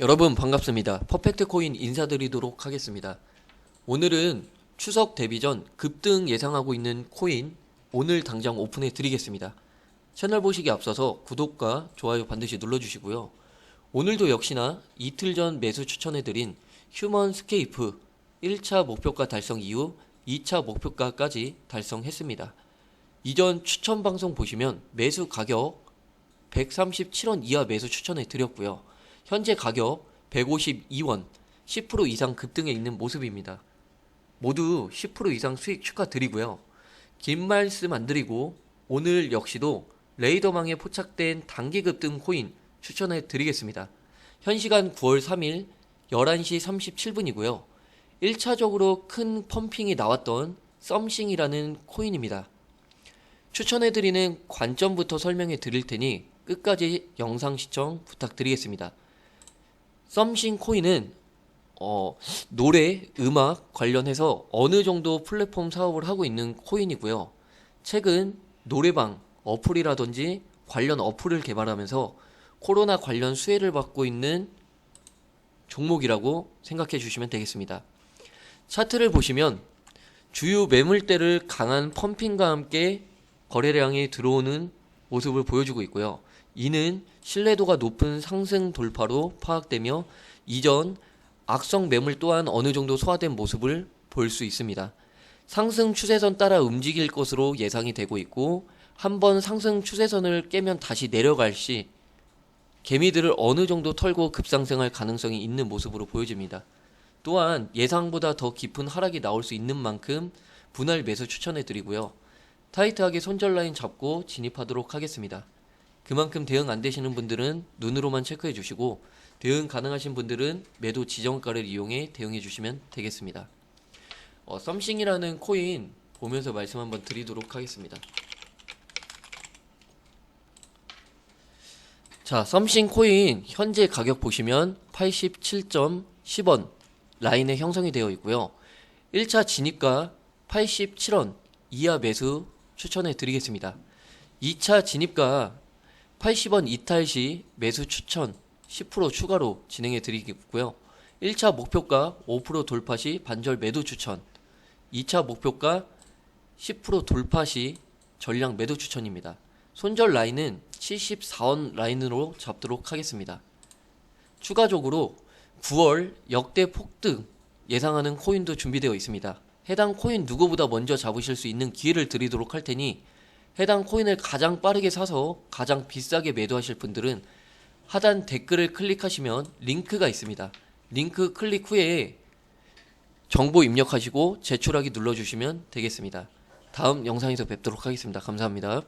여러분 반갑습니다. 퍼펙트 코인 인사드리도록 하겠습니다. 오늘은 추석 대비 전 급등 예상하고 있는 코인 오늘 당장 오픈해 드리겠습니다. 채널 보시기 앞서서 구독과 좋아요 반드시 눌러주시고요. 오늘도 역시나 이틀 전 매수 추천해 드린 휴먼 스케이프 1차 목표가 달성 이후 2차 목표가까지 달성했습니다. 이전 추천 방송 보시면 매수 가격 137원 이하 매수 추천해 드렸고요. 현재 가격 152원 10% 이상 급등해 있는 모습입니다. 모두 10% 이상 수익 축하드리고요. 긴 말씀 안 드리고 오늘 역시도 레이더망에 포착된 단기 급등 코인 추천해 드리겠습니다. 현 시간 9월 3일 11시 37분이고요. 1차적으로 큰 펌핑이 나왔던 썸싱이라는 코인입니다. 추천해 드리는 관점부터 설명해 드릴 테니 끝까지 영상 시청 부탁드리겠습니다. 썸싱 코인은 어, 노래, 음악 관련해서 어느 정도 플랫폼 사업을 하고 있는 코인이고요. 최근 노래방 어플이라든지 관련 어플을 개발하면서 코로나 관련 수혜를 받고 있는 종목이라고 생각해 주시면 되겠습니다. 차트를 보시면 주요 매물대를 강한 펌핑과 함께 거래량이 들어오는 모습을 보여주고 있고요. 이는 신뢰도가 높은 상승 돌파로 파악되며 이전 악성 매물 또한 어느 정도 소화된 모습을 볼 수 있습니다. 상승 추세선 따라 움직일 것으로 예상이 되고 있고 한번 상승 추세선을 깨면 다시 내려갈 시 개미들을 어느 정도 털고 급상승할 가능성이 있는 모습으로 보여집니다. 또한 예상보다 더 깊은 하락이 나올 수 있는 만큼 분할 매수 추천해 드리고요. 타이트하게 손절 라인 잡고 진입하도록 하겠습니다. 그만큼 대응 안 되시는 분들은 눈으로만 체크해 주시고 대응 가능하신 분들은 매도 지정가를 이용해 대응해 주시면 되겠습니다. 어, 썸싱이라는 코인 보면서 말씀 한번 드리도록 하겠습니다. 자, 썸싱 코인 현재 가격 보시면 87.10원 라인에 형성이 되어 있고요. 1차 진입가 87원 이하 매수 추천해 드리겠습니다. 2차 진입가 80원 이탈 시 매수 추천 10% 추가로 진행해 드리겠고요. 1차 목표가 5% 돌파 시 반절 매도 추천. 2차 목표가 10% 돌파 시 전량 매도 추천입니다. 손절 라인은 74원 라인으로 잡도록 하겠습니다. 추가적으로 9월 역대 폭등 예상하는 코인도 준비되어 있습니다. 해당 코인 누구보다 먼저 잡으실 수 있는 기회를 드리도록 할 테니 해당 코인을 가장 빠르게 사서 가장 비싸게 매도하실 분들은 하단 댓글을 클릭하시면 링크가 있습니다. 링크 클릭 후에 정보 입력하시고 제출하기 눌러주시면 되겠습니다. 다음 영상에서 뵙도록 하겠습니다. 감사합니다.